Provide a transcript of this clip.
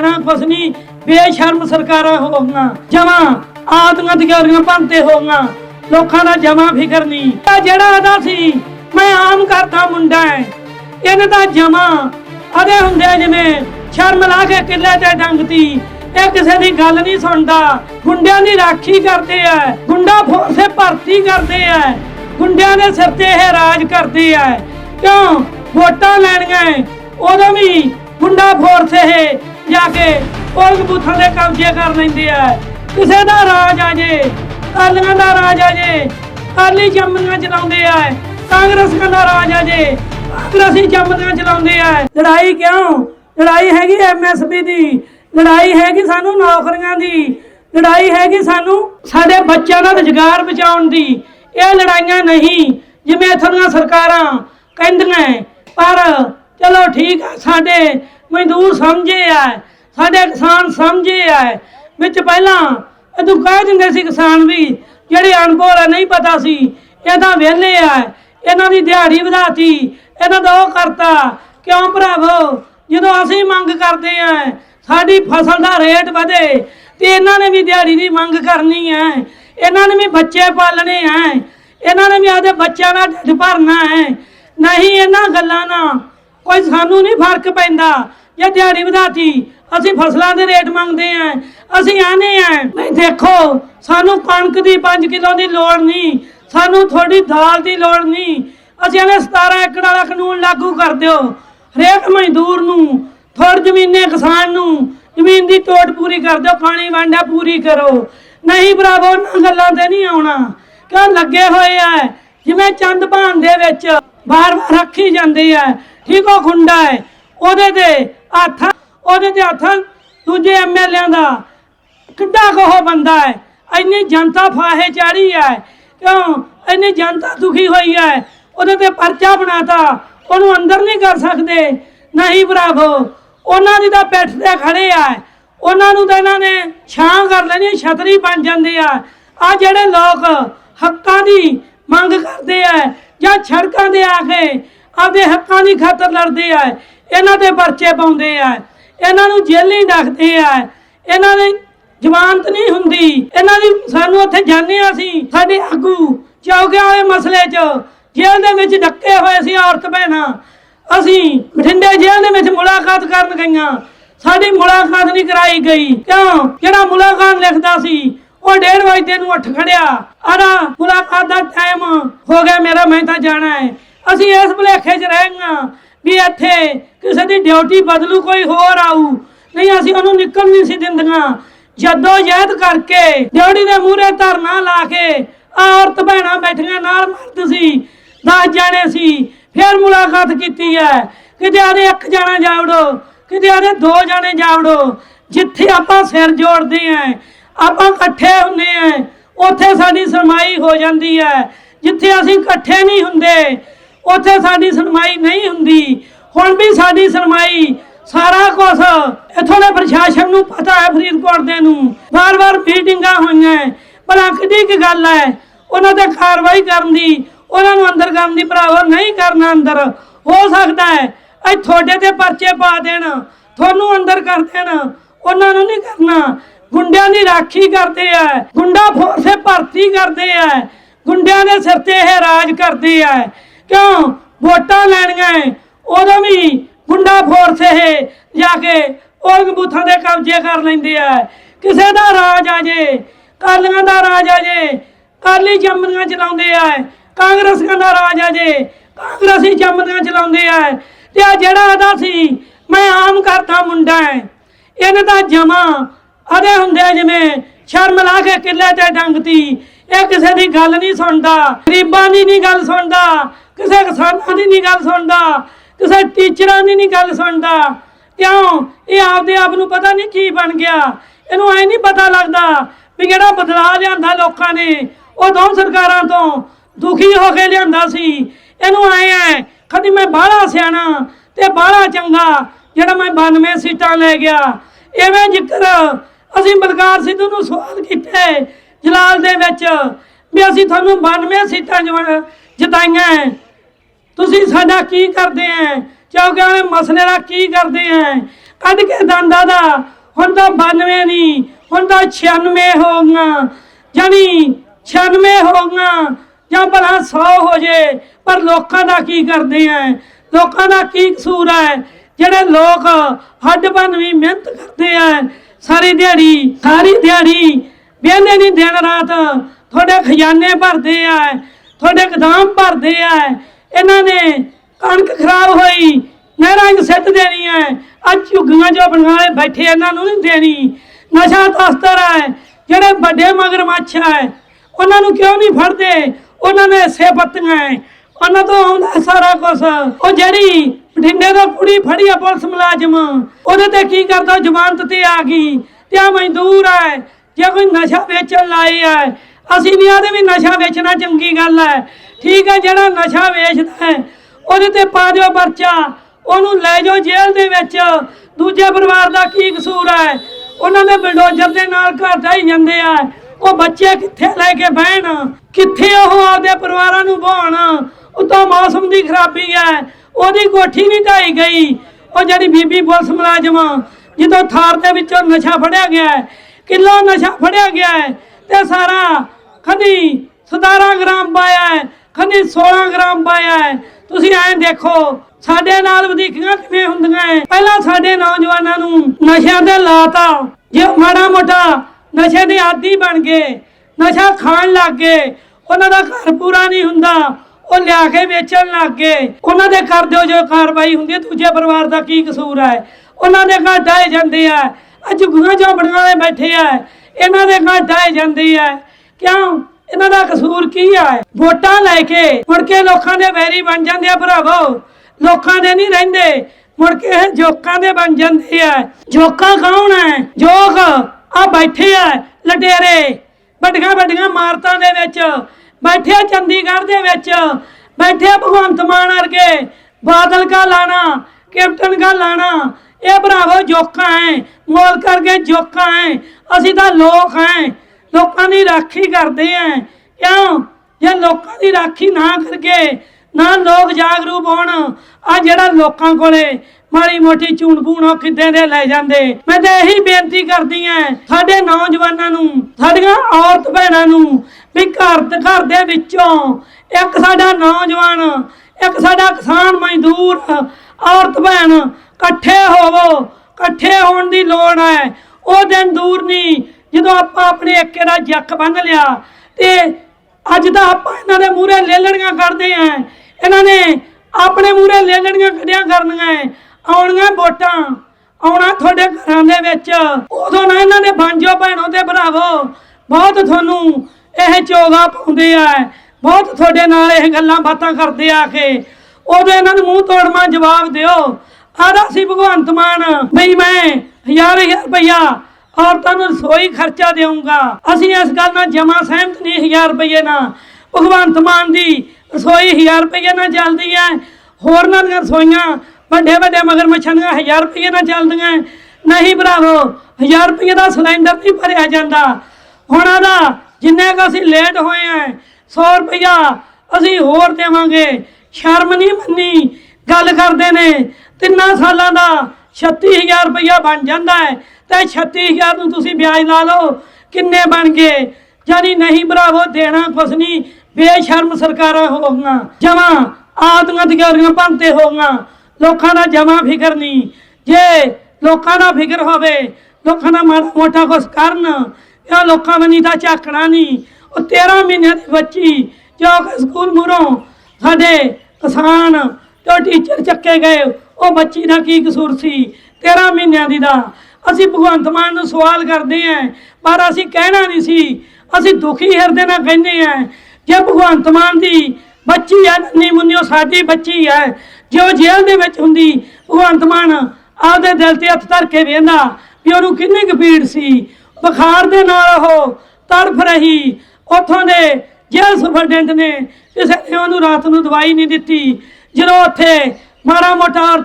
ਦੇਣਾ ਕੁਛ ਨਹੀਂ ਬੇਸ਼ਰਮ ਸਰਕਾਰਾਂ ਹੋਗੀਆਂ ਜਮਾ ਆਦਮੀਆਂ ਦੀਆਂ ਪੰਤੇ ਹੋਗੀਆਂ ਲੋਕਾਂ ਦਾ ਜਮਾ ਫਿਕਰ ਨਹੀਂ ਆਹ ਜਿਹੜਾ ਆਦਾ ਸੀ, ਮੈਂ ਆਮ ਕਰਦਾ ਮੁੰਡਾ ਐ, ਇਹਨੇ ਤਾਂ ਜਮਾ ਅਦੇ ਹੁੰਦੇ ਜਿਵੇਂ ਸ਼ਰਮ ਲਾ ਕੇ ਕਿੱਲੇ ਤੇ ਡੰਗਤੀ, ਇਹ ਕਿਸੇ ਦੀ ਗੱਲ ਨਹੀਂ ਸੁਣਦਾ, ਗੁੰਡਿਆਂ ਦੀ ਰਾਖੀ ਕਰਦੇ ਆ ਗੁੰਡਾ ਫੋਰਸੇ ਭਰਤੀ ਕਰਦੇ ਆ ਗੁੰਡਿਆਂ ਦੇ ਸਿਰ ਤੇ ਇਹ ਰਾਜ ਕਰਦੇ ਆ ਕਿਉਂ ਵੋਟਾਂ ਲੈਣੀਆਂ ਉਦੋਂ ਵੀ ਗੁੰਡਾ ਫੋਰਸ ਇਹ ਜਾ ਕੇ ਔਰਗ ਬੂਥਾਂ ਦੇ ਕਬਜ਼ੇ ਕਰ ਲੈਂਦੇ ਆ। ਕਿਸੇ ਦਾ ਰਾਜ ਆ ਜੇ, ਕਾਲੀਆਂ ਦਾ ਰਾਜ ਆ ਜੇ, ਕਾਲੀ ਜੰਮੀਆਂ ਚਲਾਉਂਦੇ ਆ। ਕਾਂਗਰਸ ਦਾ ਰਾਜ ਆ ਜੇ, ਕਾਂਗਰਸੀ ਜੰਮੀਆਂ ਚਲਾਉਂਦੇ ਆ। ਲੜਾਈ ਕਿਉਂ? ਲੜਾਈ ਹੈਗੀ ਐਮਐਸਪੀ ਦੀ। ਲੜਾਈ ਹੈਗੀ ਸਾਨੂੰ ਨੌਕਰੀਆਂ ਦੀ। ਲੜਾਈ ਹੈਗੀ ਸਾਨੂੰ ਸਾਡੇ ਬੱਚਿਆਂ ਦਾ ਰੁਜ਼ਗਾਰ ਬਚਾਉਣ ਦੀ। ਇਹ ਲੜਾਈਆਂ ਨਹੀਂ, ਜਿਵੇਂ ਇੱਥੋਂ ਦੀਆਂ ਸਰਕਾਰਾਂ ਕਹਿੰਦੀਆਂ ਹੈ। ਪਰ ਚਲੋ ਠੀਕ ਆ, ਸਾਡੇ ਮਜ਼ਦੂਰ ਸਮਝੇ ਆ, ਸਾਡੇ ਕਿਸਾਨ ਸਮਝੇ ਆ। ਵਿੱਚ ਪਹਿਲਾਂ ਇਹ ਕਹਿ ਦਿੰਦੇ ਸੀ ਕਿਸਾਨ ਵੀ, ਜਿਹੜੇ ਅਨਪੜ੍ਹ ਆ, ਨਹੀਂ ਪਤਾ ਸੀ। ਇਹ ਤਾਂ ਵਿਹਲੇ ਆ, ਇਹਨਾਂ ਦੀ ਦਿਹਾੜੀ ਵਧਾਤੀ, ਇਹਨਾਂ ਦਾ ਉਹ ਕਰਤਾ। ਕਿਉਂ ਭਰਾਵੋ, ਜਦੋਂ ਅਸੀਂ ਮੰਗ ਕਰਦੇ ਆ, ਸਾਡੀ ਫਸਲ ਦਾ ਰੇਟ ਵਧੇ, ਤੇ ਇਹਨਾਂ ਨੇ ਵੀ ਦਿਹਾੜੀ ਦੀ ਮੰਗ ਕਰਨੀ ਹੈ ਇਹਨਾਂ ਨੇ ਵੀ ਬੱਚੇ ਪਾਲਣੇ ਹੈ ਇਹਨਾਂ ਨੇ ਵੀ ਆਪਦੇ ਬੱਚਿਆਂ ਦਾ ਢਿੱਡ ਭਰਨਾ ਹੈ ਨਹੀਂ ਇਹਨਾਂ ਗੱਲਾਂ ਨਾਲ ਕੋਈ ਸਾਨੂੰ ਨਹੀਂ ਫ਼ਰਕ ਪੈਂਦਾ। ਜੇ ਦਿਹਾੜੀ ਵਧਾਤੀ, ਅਸੀਂ ਫਸਲਾਂ ਦੇ ਰੇਟ ਮੰਗਦੇ ਆਂ। ਅਸੀਂ ਆਨੇ ਆਂ। ਨਹੀਂ ਦੇਖੋ, ਸਾਨੂੰ ਕਣਕ ਦੀ 5 ਕਿਲੋ ਦੀ ਲੋੜ ਨਹੀਂ। ਸਾਨੂੰ ਥੋੜੀ ਦਾਲ ਦੀ ਲੋੜ ਨਹੀਂ। ਅਸੀਂ ਇਹਨੇ 17 ਏਕੜ ਵਾਲਾ ਕਾਨੂੰਨ ਲਾਗੂ ਕਰ ਦਿਓ। ਹਰੇਕ ਮਜ਼ਦੂਰ ਨੂੰ ਥੋੜ ਜ਼ਮੀਨੇ ਕਿਸਾਨ ਨੂੰ, ਜ਼ਮੀਨ ਦੀ ਟੋਟ ਪੂਰੀ ਕਰ ਦਿਓ, ਪਾਣੀ ਵਾਂਡਾ ਪੂਰੀ ਕਰੋ। ਨਹੀਂ ਭਰਾਵੋ, ਉਹਨਾਂ ਗੱਲਾਂ ਤੇ ਨਹੀਂ ਆਉਣਾ। ਕਿਉਂ ਲੱਗੇ ਹੋਏ ਆ? ਜਿਵੇਂ ਚੰਦ ਭਾਨ ਦੇ ਵਿੱਚ ਬਾਰ-ਬਾਰ ਰੱਖੀ ਜਾਂਦੇ ਆ। ਠੀਕ ਉਹ ਖੁੰਡਾ ਹੈ ਉਹਦੇ ਤੇ ਹੱਥ, ਉਹਦੇ ਤੇ ਹੱਥ, ਦੂਜੇ ਐਮਐਲਏਆਂ ਦਾ ਕਿੱਡਾ ਕੋਹ ਬੰਦਾ ਹੈ ਇੰਨੀ ਜਨਤਾ ਫਾਹੇ ਚਾੜੀ ਹੈ ਕਿਉਂ? ਇੰਨੀ ਜਨਤਾ ਦੁਖੀ ਹੋਈ ਹੈ ਉਹਦੇ ਤੇ ਪਰਚਾ ਬਣਾਤਾ। ਉਹਨੂੰ ਅੰਦਰ ਨਹੀਂ ਕਰ ਸਕਦੇ। ਨਹੀਂ ਭਰਾਵੋ, ਉਹਨਾਂ ਦੀ ਤਾਂ ਪਿੱਠ ਤੇ ਖੜੇ ਆ। ਉਹਨਾਂ ਨੂੰ ਤਾਂ ਇਹਨਾਂ ਨੇ ਛਾਂ ਕਰ ਲੈਣੀ, ਛਤਰੀ ਬਣ ਜਾਂਦੇ ਆ। ਆ ਜਿਹੜੇ ਲੋਕ ਹੱਕਾਂ ਦੀ ਮੰਗ ਕਰਦੇ ਆ ਜਾਂ ਸੜਕਾਂ ਦੇ ਆ ਕੇ ਆਪਦੇ ਹੱਕਾਂ ਦੀ ਖਾਤਰ ਲੜਦੇ ਆ। ਇਹਨਾਂ ਤੇ ਪਰਚੇ ਪਾਉਂਦੇ ਆ। ਇਹਨਾਂ ਨੂੰ ਜੇਲ੍ਹੀਂ ਰੱਖਦੇ ਆ। ਇਹਨਾਂ ਦੀ ਜ਼ਮਾਨਤ ਨਹੀਂ ਹੁੰਦੀ। ਇਹਨਾਂ ਦੀ ਸਾਨੂੰ ਉੱਥੇ ਜਾਂਦੇ ਹਾਂ ਅਸੀਂ, ਸਾਡੇ ਆਗੂ ਚੌਕਿਆ ਵਾਲੇ ਮਸਲੇ 'ਚ। ਜੇਲ੍ਹ ਦੇ ਵਿੱਚ ਡੱਕੇ ਹੋਏ ਸੀ ਔਰਤ ਭੈਣਾਂ। ਅਸੀਂ ਬਠਿੰਡੇ ਜੇਲ੍ਹ ਦੇ ਵਿੱਚ ਮੁਲਾਕਾਤ ਕਰਨ ਗਈਆਂ। ਸਾਡੀ ਮੁਲਾਕਾਤ ਨਹੀਂ ਕਰਾਈ ਗਈ। ਕਿਉਂ? ਜਿਹੜਾ ਮੁਲਾਕਾਤ ਲਿਖਦਾ ਸੀ ਉਹ 1:30 ਵਜੇ ਨੂੰ ਉੱਠ ਖੜਿਆ। ਆੜਾ ਮੁਲਾਕਾਤ ਦਾ ਟਾਈਮ ਹੋ ਗਿਆ ਮੇਰਾ, ਮੈਂ ਤਾਂ ਜਾਣਾ ਹੈ। ਅਸੀਂ ਇਸ ਭੁਲੇਖੇ 'ਚ ਰਹਿ ਵੀ ਇੱਥੇ ਕਿਸੇ ਦੀ ਡਿਊਟੀ ਬਦਲੂ, ਕੋਈ ਹੋਰ ਆਊ। ਨਹੀਂ, ਅਸੀਂ ਉਹਨੂੰ ਨਿਕਲ ਨਹੀਂ ਸੀ ਦਿੰਦੀਆਂ। ਜਦੋਂ ਯਾਦ ਕਰਕੇ ਡਿਊਟੀ ਦੇ ਮੂਹਰੇ ਧਰਨਾ ਲਾ ਕੇ ਆਹ ਔਰਤ ਭੈਣਾਂ ਬੈਠੀਆਂ ਨਾਲ ਮਰਦ ਸੀ 10 ਜਾਣੇ ਸੀ, ਫਿਰ ਮੁਲਾਕਾਤ ਕੀਤੀ ਹੈ। ਕਿਤੇ ਆਦੇ ਇੱਕ ਜਾਣਾ ਜਾਵੜੋ, ਕਿਤੇ ਆਦੇ ਦੋ ਜਾਣੇ ਜਾਵੜੋ, ਜਿੱਥੇ ਆਪਾਂ ਸਿਰ ਜੋੜਦੇ ਆਂ ਆਪਾਂ ਇਕੱਠੇ ਹੁੰਦੇ ਆਂ। ਉੱਥੇ ਸਾਡੀ ਸੁਣਵਾਈ ਹੋ ਜਾਂਦੀ ਹੈ। ਜਿੱਥੇ ਅਸੀਂ ਇਕੱਠੇ ਨਹੀਂ ਹੁੰਦੇ, ਉੱਥੇ ਸਾਡੀ ਸੁਣਵਾਈ ਨਹੀਂ ਹੁੰਦੀ। ਹੁਣ ਵੀ ਸਾਡੀ ਸੁਣਵਾਈ ਸਾਰਾ ਕੁਝ ਇਥੋਂ ਦੇ ਪ੍ਰਸ਼ਾਸਨ ਨੂੰ ਪਤਾ ਹੈ ਫਰੀਦਕੋਟ ਦੇ ਨੂੰ। ਵਾਰ-ਵਾਰ ਮੀਟਿੰਗਾਂ ਹੋਈਆਂ ਭਲਾ ਕਿਹਦੀ ਕੀ ਗੱਲ ਹੈ, ਉਹਨਾਂ ਤੇ ਕਾਰਵਾਈ ਕਰਨ ਦੀ, ਉਹਨਾਂ ਨੂੰ ਅੰਦਰ ਕਰਨ ਦੀ ਭਰਾਵੋ ਨਹੀਂ ਕਰਨਾ ਅੰਦਰ। ਹੋ ਸਕਦਾ ਹੈ ਇਹ ਤੁਹਾਡੇ ਤੇ ਪਰਚੇ ਪਾ ਦੇਣ, ਤੁਹਾਨੂੰ ਅੰਦਰ ਕਰ ਦੇਣ, ਉਹਨਾਂ ਨੂੰ ਨਹੀਂ ਕਰਨਾ। ਗੁੰਡਿਆਂ ਦੀ ਰਾਖੀ ਕਰਦੇ ਆ। ਗੁੰਡਾ ਫੋਰਸੇ ਭਰਤੀ ਕਰਦੇ ਆ। ਗੁੰਡਿਆਂ ਦੇ ਸਿਰ ਤੇ ਇਹ ਰਾਜ ਕਰਦੇ ਆ। ਕਿਉਂ? ਵੋਟਾਂ ਲੈਣੀਆਂ ਉਦੋਂ ਵੀ ਗੁੰਡਾ ਫੋਰਸ ਇਹ ਜਾ ਕੇ ਔਰਗ ਬੂਥਾਂ ਦੇ ਕਬਜ਼ੇ ਕਰ ਲੈਂਦੇ ਆ। ਕਿਸੇ ਦਾ ਰਾਜ ਆ ਜੇ ਕਾਲੀਆਂ ਦਾ ਰਾਜ ਆ ਜੇ ਕਾਲੀ ਜੰਮੀਆਂ ਚਲਾਉਂਦੇ ਆ। ਕਾਂਗਰਸੀਆਂ ਦਾ ਰਾਜ ਆ ਜੇ, ਕਾਂਗਰਸੀ ਜੰਮੀਆਂ ਚਲਾਉਂਦੇ ਆ। ਤੇ ਆ ਜਿਹੜਾ ਇਹਦਾ ਸੀ, ਮੈਂ ਆਮ ਕਰਦਾ ਮੁੰਡਾ ਹੈ ਇਹਨੇ ਤਾਂ ਜਮਾ ਅਦੇ ਹੁੰਦੇ ਆ ਜਿਵੇਂ ਸ਼ਰਮ ਲਾ ਕੇ ਕਿੱਲੇ ਤੇ ਡੰਗਤੀ। ਇਹ ਕਿਸੇ ਦੀ ਗੱਲ ਨਹੀਂ ਸੁਣਦਾ, ਗਰੀਬਾਂ ਦੀ ਨਹੀਂ ਗੱਲ ਸੁਣਦਾ, ਕਿਸੇ ਕਿਸਾਨਾਂ ਦੀ ਨਹੀਂ ਗੱਲ ਸੁਣਦਾ, ਕਿਸੇ ਟੀਚਰਾਂ ਦੀ ਨਹੀਂ ਗੱਲ ਸੁਣਦਾ। ਕਿਉਂ? ਇਹ ਆਪਦੇ ਆਪ ਨੂੰ ਪਤਾ ਨਹੀਂ ਕੀ ਬਣ ਗਿਆ। ਇਹਨੂੰ ਐ ਨਹੀਂ ਪਤਾ ਲੱਗਦਾ ਵੀ ਜਿਹੜਾ ਬਦਲਾਅ ਲਿਆਂਦਾ ਲੋਕਾਂ ਨੇ। ਉਹ ਦੋ ਸਰਕਾਰਾਂ ਤੋਂ ਦੁਖੀ ਹੋ ਕੇ ਲਿਆਂਦਾ ਸੀ। ਇਹਨੂੰ ਐ ਐ, ਕਦੀ ਮੈਂ ਬਾਹਲਾ ਸਿਆਣਾ ਤੇ ਬਾਹਲਾ ਚੰਗਾ, ਜਿਹੜਾ ਮੈਂ 92 ਸੀਟਾਂ ਲੈ ਗਿਆ। ਐਵੇਂ ਜ਼ਿਕਰ ਅਸੀਂ ਬਲਕਾਰ ਸਿੱਧੂ ਨੂੰ ਸਵਾਲ ਕੀਤੇ ਜਲਾਲ ਦੇ ਵਿੱਚ ਵੀ ਅਸੀਂ ਤੁਹਾਨੂੰ 92 ਸੀਟਾਂ ਜਵਾ- ਜਿਤਾਈਆਂ। ਤੁਸੀਂ ਸਾਡਾ ਕੀ ਕਰਦੇ ਐ ਚੌਕਿਆਂ ਵਾਲੇ ਮਸਲੇ ਦਾ ਕੀ ਕਰਦੇ ਐ ਕੱਢ ਕੇ ਦੰਦਾਂ ਦਾ। ਹੁਣ ਤਾਂ 92 ਨਹੀਂ ਹੁਣ ਤਾਂ 96 ਹੋ ਜਾਨੀ 96 ਹੋ ਜਾਂ ਭਲਾ 100 ਹੋ ਜੇ। ਪਰ ਲੋਕਾਂ ਦਾ ਕੀ ਕਰਦੇ ਆ? ਲੋਕਾਂ ਦਾ ਕੀ ਕਸੂਰ ਹੈ ਜਿਹੜੇ ਲੋਕ ਹੱਡ ਵੀ ਮਿਹਨਤ ਕਰਦੇ ਆ ਸਾਰੀ ਦਿਹਾੜੀ ਸਾਰੀ ਦਿਹਾੜੀ ਵਿਹਲੇ ਨਹੀਂ ਦਿਨ ਰਾਤ ਤੁਹਾਡੇ ਖਜ਼ਾਨੇ ਭਰਦੇ ਆ, ਤੁਹਾਡੇ ਕਦਮ ਭਰਦੇ ਆ। ਇਹਨਾਂ ਨੇ ਕਣਕ ਖਰਾਬ ਹੋਈ, ਨਹਿਰਾਂ 'ਚ ਸਿੱਟ ਦੇਣੀ ਹੈ ਅੱਜ ਝੁੱਗੀਆਂ ਜੋ ਬਣਾਏ ਬੈਠੇ ਇਹਨਾਂ ਨੂੰ ਨਹੀਂ ਦੇਣੀ। ਨਸ਼ਾ ਤਸਤਰ ਹੈ ਜਿਹੜੇ ਵੱਡੇ ਮਗਰਮੱਛ ਹੈ ਉਹਨਾਂ ਨੂੰ ਕਿਉਂ ਨਹੀਂ ਫੜਦੇ? ਉਹਨਾਂ ਨੇ ਸੇ ਪੱਤੀਆਂ ਉਹਨਾਂ ਤੋਂ ਆਉਂਦਾ ਸਾਰਾ ਕੁਝ ਉਹ ਜਿਹੜੀ ਬਠਿੰਡੇ ਦਾ ਕੁੜੀ ਫੜੀ ਆ ਪੁਲਿਸ ਮੁਲਾਜ਼ਮ। ਉਹਦੇ ਤੇ ਕੀ ਕਰਦਾ? ਜ਼ਮਾਨਤ ਤੇ ਆ ਗਈ। ਤੇ ਆ ਮਜ਼ਦੂਰ ਹੈ ਜੇ ਕੋਈ ਨਸ਼ਾ ਵੇਚਣ ਲਾਏ ਹੈ ਅਸੀਂ ਵੀ ਆਦੇ ਵੀ ਨਸ਼ਾ ਵੇਚਣਾ ਚੰਗੀ ਗੱਲ ਹੈ ਠੀਕ ਹੈ ਜਿਹੜਾ ਨਸ਼ਾ ਵੇਚਦਾ ਹੈ, ਉਹਦੇ ਤੇ ਪਾ ਦਿਓ ਪਰਚਾ। ਉਹਨੂੰ ਲੈ ਜਾਓ ਜੇਲ੍ਹ ਦੇ ਵਿੱਚ। ਦੂਜੇ ਪਰਿਵਾਰ ਦਾ ਕੀ ਕਸੂਰ ਹੈ ਉਹਨਾਂ ਦੇ ਬਲਡੋਜ਼ਰ ਦੇ ਨਾਲ ਘਰ ਢਾਈ ਜਾਂਦੇ ਆ। ਉਹ ਬੱਚੇ ਕਿੱਥੇ ਲੈ ਕੇ ਬਹਿਣ? ਕਿੱਥੇ ਉਹ ਆਪਦੇ ਪਰਿਵਾਰਾਂ ਨੂੰ ਬਹਾਉਣ? ਉਤੋਂ ਮੌਸਮ ਦੀ ਖਰਾਬੀ ਹੈ ਉਹਦੀ ਕੋਠੀ ਵੀ ਢਾਈ ਗਈ। ਉਹ ਜਿਹੜੀ ਬੀਬੀ ਪੁਲਿਸ ਮੁਲਾਜ਼ਮ ਜਦੋਂ ਥਾਰ ਦੇ ਵਿੱਚੋਂ ਨਸ਼ਾ ਫੜਿਆ ਗਿਆ ਕਿਲੋ ਨਸ਼ਾ ਫੜਿਆ ਗਿਆ ਤੇ ਸਾਰਾ ਖਨੀ 17 ਗ੍ਰਾਮ ਪਾਇਆ ਖਨੀ 16 ਗ੍ਰਾਮ ਪਾਇਆ ਤੁਸੀਂ ਐਂ ਦੇਖੋ, ਸਾਡੇ ਨਾਲ ਵਧੀਕੀਆਂ ਕਿਵੇਂ ਹੁੰਦੀਆਂ ਪਹਿਲਾਂ ਸਾਡੇ ਨੌਜਵਾਨਾਂ ਨੂੰ ਨਸ਼ਿਆਂ ਤੇ ਲਾਤਾ। ਜੇ ਮਾੜਾ ਮੋਟਾ ਨਸ਼ੇ ਦੇ ਆਦੀ ਬਣ ਗਏ, ਨਸ਼ਾ ਖਾਣ ਲੱਗ ਗਏ, ਉਹਨਾਂ ਦਾ ਘਰ ਪੂਰਾ ਨਹੀਂ ਹੁੰਦਾ। ਉਹ ਲਿਆ ਕੇ ਵੇਚਣ ਲੱਗ ਗਏ। ਉਹਨਾਂ ਦੇ ਕਰ ਜੋ ਕਾਰਵਾਈ ਹੁੰਦੀ ਹੈ, ਦੂਜੇ ਪਰਿਵਾਰ ਦਾ ਕੀ ਕਸੂਰ ਹੈ? ਉਹਨਾਂ ਦੇ ਘਰ ਢਾਏ ਜਾਂਦੇ ਆ। ਅੱਜ ਗੁਆਂ ਝੋਪੜੀਆਂ ਵਾਲੇ ਬੈਠੇ ਆ। ਇਹਨਾਂ ਦੇ ਘਰ ਢਾਏ ਜਾਂਦੇ ਆ। ਕਿਉਂ? ਇਹਨਾਂ ਦਾ ਕਸੂਰ ਕੀ ਹੈ ਵੋਟਾਂ ਲੈ ਕੇ ਮੁੜ ਕੇ ਲੋਕਾਂ ਦੇ ਵੈਰੀ ਬਣ ਜਾਂਦੇ ਆ ਭਰਾਵੋ। ਲੋਕਾਂ ਦੇ ਨਹੀਂ ਰਹਿੰਦੇ। ਮੁੜ ਕੇ ਇਹ ਜੋਕਾਂ ਦੇ ਬਣ ਜਾਂਦੇ ਆ। ਜੋਕਾਂ ਕੌਣ ਹੈ? ਜੋਕ। ਆ ਬੈਠੇ ਆ ਲਟੇਰੇ। ਵੱਡੀਆਂ ਵੱਡੀਆਂ ਮਾਰਤਾਂ ਦੇ ਵਿੱਚ। ਬੈਠੇ ਆ ਚੰਡੀਗੜ੍ਹ ਦੇ ਵਿੱਚ। ਬੈਠੇ ਭਗਵੰਤ ਮਾਨ ਵਰਗੇ। ਬਾਦਲ ਕਾ ਲਾਣਾ, ਕੈਪਟਨ ਕਾ ਲਾਣਾ। ਇਹ ਭਰਾਵੋ ਜੋਕਾਂ ਹੈ ਮੋਲ ਕਰਕੇ ਜੋਕਾਂ ਹੈ ਅਸੀਂ ਤਾਂ ਲੋਕ ਹੈ ਲੋਕਾਂ ਦੀ ਰਾਖੀ ਕਰਦੇ ਆ ਕਿਉਂ? ਜੇ ਲੋਕਾਂ ਦੀ ਰਾਖੀ ਨਾ ਕਰਕੇ ਨਾ ਲੋਕ ਜਾਗਰੂਕ ਹੋਣ, ਆ ਜਿਹੜਾ ਲੋਕਾਂ ਕੋਲੇ ਮਾੜੀ ਮੋਟੀ ਚੂਣ ਪੂਣ ਉਹ ਕਿੱਦਾਂ ਦੇ ਲੈ ਜਾਂਦੇ? ਮੈਂ ਤਾਂ ਇਹੀ ਬੇਨਤੀ ਕਰਦੀ ਆ ਸਾਡੇ ਨੌਜਵਾਨਾਂ ਨੂੰ, ਸਾਡੀਆਂ ਔਰਤ ਭੈਣਾਂ ਨੂੰ ਵੀ ਘਰ ਤੇ ਘਰ ਦੇ ਵਿੱਚੋਂ ਇੱਕ ਸਾਡਾ ਨੌਜਵਾਨ, ਇੱਕ ਸਾਡਾ ਕਿਸਾਨ ਮਜ਼ਦੂਰ, ਔਰਤ ਭੈਣ ਇਕੱਠੇ ਹੋਵੋ, ਇਕੱਠੇ ਹੋਣ ਦੀ ਲੋੜ ਹੈ। ਉਹ ਦਿਨ ਦੂਰ ਨਹੀਂ ਜਦੋਂ ਆਪਾਂ ਆਪਣੇ ਏਕੇ ਦਾ ਜੱਕ ਬੰਨ ਲਿਆ ਤੇ ਅੱਜ ਤਾਂ ਆਪਾਂ ਇਹਨਾਂ ਦੇ ਮੂਹਰੇ ਲੇਲੜੀਆਂ ਕਰਦੇ ਆਂ ਇਹਨਾਂ ਨੇ ਆਪਣੇ ਮੂਹਰੇ ਲੇਲੜੀਆਂ ਕੱਢਿਆ ਕਰਨੀਆਂ ਆਉਣੀਆਂ ਵੋਟਾਂ, ਆਉਣਾ ਤੁਹਾਡੇ ਘਰਾਂ ਦੇ ਵਿੱਚ। ਉਦੋਂ ਨਾ ਇਹਨਾਂ ਦੇ ਬਾਂਝੋ ਭੈਣੋ ਤੇ ਭਰਾਵੋ, ਬਹੁਤ ਤੁਹਾਨੂੰ ਇਹ ਚੋਗਾ ਪਾਉਂਦੇ ਆ। ਬਹੁਤ ਤੁਹਾਡੇ ਨਾਲ ਇਹ ਗੱਲਾਂ ਬਾਤਾਂ ਕਰਦੇ ਆ ਕੇ। ਉਦੋਂ ਇਹਨਾਂ ਨੂੰ ਮੂੰਹ ਤੋੜਮਾ ਜਵਾਬ ਦਿਓ। ਆਦਾ ਸੀ ਭਗਵੰਤ ਮਾਨ। ਬਈ ਮੈਂ ਹਜ਼ਾਰ ਹਜ਼ਾਰ ਰੁਪਈਆ ਔਰਤਾਂ ਨੂੰ ਰਸੋਈ ਖਰਚਾ ਦੇਵਾਂਗਾ ਅਸੀਂ ਇਸ ਗੱਲ ਨਾਲ ਜਮਾ ਸਹਿਮਤ ਨਹੀਂ 1000 ਰੁਪਏ ਨਾਲ। ਭਗਵੰਤ ਮਾਨ ਦੀ ਰਸੋਈ ਹਜ਼ਾਰ ਰੁਪਏ ਨਾਲ ਚੱਲਦੀ ਹੈ ਹੋਰਨਾਂ ਦੀਆਂ ਰਸੋਈਆਂ ਵੱਡੇ ਵੱਡੇ ਮਗਰਮੱਛਾਂ ਦੀਆਂ 1000 ਰੁਪਏ ਨਾਲ ਚੱਲਦੀਆਂ ਨਹੀਂ ਭਰਾਵੋ 1000 ਰੁਪਏ ਦਾ ਸਿਲੰਡਰ ਨਹੀਂ ਭਰਿਆ ਜਾਂਦਾ। ਹੁਣ ਆਦਾ ਜਿੰਨੇ ਕੁ ਅਸੀਂ ਲੇਟ ਹੋਏ ਆ 100 ਰੁਪਇਆ ਅਸੀਂ ਹੋਰ ਦੇਵਾਂਗੇ। ਸ਼ਰਮ ਨਹੀਂ ਮੰਨੀ, ਗੱਲ ਕਰਦੇ ਨੇ, ਤਿੰਨਾਂ ਸਾਲਾਂ ਦਾ 36000 ਰੁਪਇਆ ਬਣ ਜਾਂਦਾ ਹੈ, ਤੇ 36000 ਨੂੰ ਤੁਸੀਂ ਵਿਆਜ ਲਾ ਲਓ, ਕਿੰਨੇ ਬਣ ਗਏ? ਜਾਨੀ ਨਹੀਂ ਭਰਾਵੋ, ਦੇਣਾ ਕੁਛ ਨਹੀਂ, ਬੇਸ਼ਰਮ ਸਰਕਾਰਾਂ ਹੋ ਗਈਆਂ ਜਮਾ ਆਦਮੀਆਂ ਦੀਆਂ ਪੰਤੇ ਹੋ ਲੋਕਾਂ ਦਾ ਜਮਾ ਫਿਕਰ ਨਹੀਂ। ਜੇ ਲੋਕਾਂ ਦਾ ਫਿਕਰ ਹੋਵੇ, ਲੋਕਾਂ ਦਾ ਮਾੜਾ ਮੋਟਾ ਕੁਛ ਕਰਨ ਇਹ ਲੋਕਾਂ ਵੰਨੀ ਦਾ ਝਾਕਣਾ ਨਹੀਂ। ਉਹ 13 ਮਹੀਨਿਆਂ ਦੀ ਬੱਚੀ, ਜੋ ਸਕੂਲ ਮੂਹਰੋਂ ਸਾਡੇ ਕਿਸਾਨ ਜੋ ਟੀਚਰ ਚੱਕੇ ਗਏ। ਉਹ ਬੱਚੀ ਦਾ ਕੀ ਕਸੂਰ ਸੀ? 13 ਮਹੀਨਿਆਂ ਦੀ ਦਾ। ਅਸੀਂ ਭਗਵੰਤ ਮਾਨ ਨੂੰ ਸਵਾਲ ਕਰਦੇ ਆਂ ਪਰ ਅਸੀਂ ਕਹਿਣਾ ਨਹੀਂ ਸੀ। ਅਸੀਂ ਦੁਖੀ ਹਿਰਦੇ ਨਾਲ ਕਹਿੰਦੇ ਆਂ ਜੇ ਭਗਵੰਤ ਮਾਨ ਦੀ ਬੱਚੀ ਹੈ, ਨੰਨੀ ਮੁੰਨਿਓ ਸਾਡੀ ਬੱਚੀ ਹੈ, ਜੇ ਉਹ ਜੇਲ੍ਹ ਦੇ ਵਿੱਚ ਹੁੰਦੀ, ਭਗਵੰਤ ਮਾਨ ਆਪਦੇ ਦਿਲ ਤੇ ਹੱਥ ਧਰ ਕੇ ਵੇਂਦਾ ਵੀ ਉਹਨੂੰ ਕਿੰਨੀ ਕੁ ਪੀੜ ਸੀ। ਬੁਖਾਰ ਦੇ ਨਾਲ ਉਹ ਤੜਫ ਰਹੀ। ਉੱਥੋਂ ਦੇ ਜੇਲ੍ਹ ਸੁਪਰਡੈਂਟ ਨੇ ਕਿਸੇ ਨੇ ਉਹਨੂੰ ਰਾਤ ਨੂੰ ਦਵਾਈ ਨਹੀਂ ਦਿੱਤੀ। ਜਦੋਂ ਉੱਥੇ ਮਾੜਾ ਮੋਟਾ